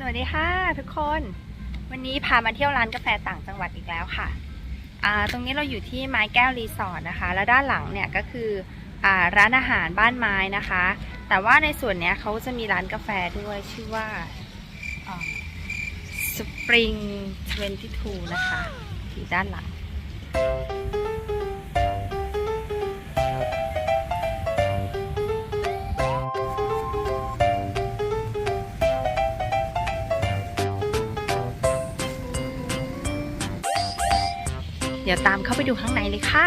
สวัสดีค่ะทุกคน วันนี้พามาเที่ยวร้านกาแฟต่างจังหวัดอีกแล้วค่ะตรงนี้เราอยู่ที่ไม้แก้วรีสอร์ทนะคะ แล้วด้านหลังเนี่ยก็คืออร้านอาหารบ้านไม้นะคะ แต่ว่าในส่วนเนี้ยเขาจะมีร้านกาแฟด้วยชื่อว่าสปริง22นะคะอยู่ด้านหลัง เดี๋ยวตามเข้าไปดูข้างในเลยค่ะ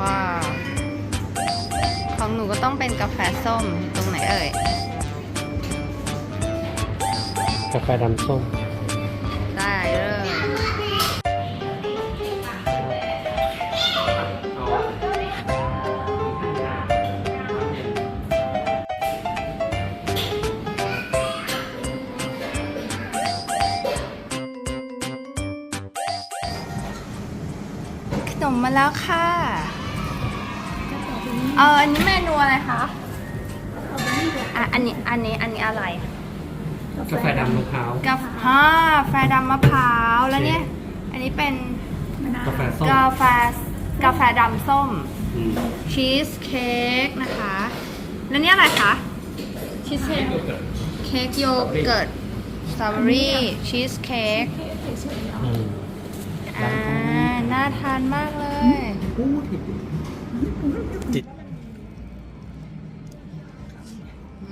ว้าว ของหนูก็ต้องเป็นกาแฟส้มอยู่ตรงไหนเอ่ย กาแฟดำส้ม ได้เริ่มขนมมาแล้วค่ะ เอออันนี้เมนูอะไรคะอะอันนี้อันนี้อันนี้อะไรกาแฟดำมะพร้าวกาแฟอ่าแฟดำมะพร้าวแล้วเนี่ย อันนี้เป็นกาแฟส้มกาแฟกาแฟดำส้มอืมชีสเค้กนะคะ แล้วเนี่ยอะไรคะชีสเค้กเค้กโยเกิร์ตสตรอเบอรี่ชีสเค้กอืมอ่าน่าทานมากเลยจิต